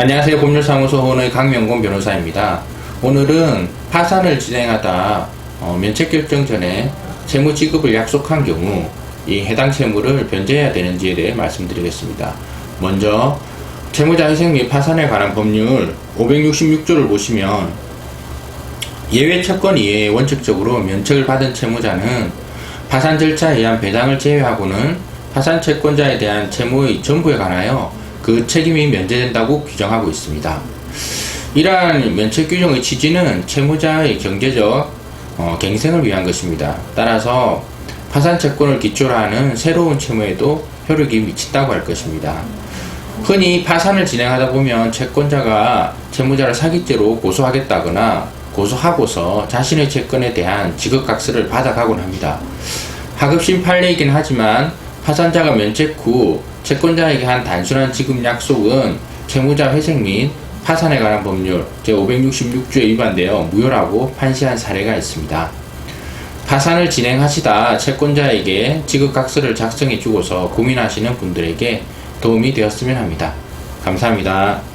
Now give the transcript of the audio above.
안녕하세요. 법률사무소 호의 강명곤 변호사입니다. 오늘은 파산을 진행하다 어, 면책 결정 전에 채무 지급을 약속한 경우 이 해당 채무를 변제해야 되는지에 대해 말씀드리겠습니다. 먼저 채무자 회생 및 파산에 관한 법률 566조를 보시면 예외 채권 이외에 원칙적으로 면책을 받은 채무자는 파산 절차에 의한 배당을 제외하고는 파산 채권자에 대한 채무의 전부에 관하여 그 책임이 면제된다고 규정하고 있습니다. 이러한 면책 규정의 취지는 채무자의 경제적 어, 갱생을 위한 것입니다. 따라서 파산 채권을 기초로 하는 새로운 채무에도 효력이 미친다고 할 것입니다. 흔히 파산을 진행하다 보면 채권자가 채무자를 사기죄로 고소하겠다거나 고소하고서 자신의 채권에 대한 지급각서를 받아가곤 합니다. 하급심 판례이긴 하지만 파산자가 면책 후 채권자에게 한 단순한 지급 약속은 채무자 회생 및 파산에 관한 법률 제566조에 위반되어 무효라고 판시한 사례가 있습니다. 파산을 진행하시다 채권자에게 지급각서를 작성해 주고서 고민하시는 분들에게 도움이 되었으면 합니다. 감사합니다.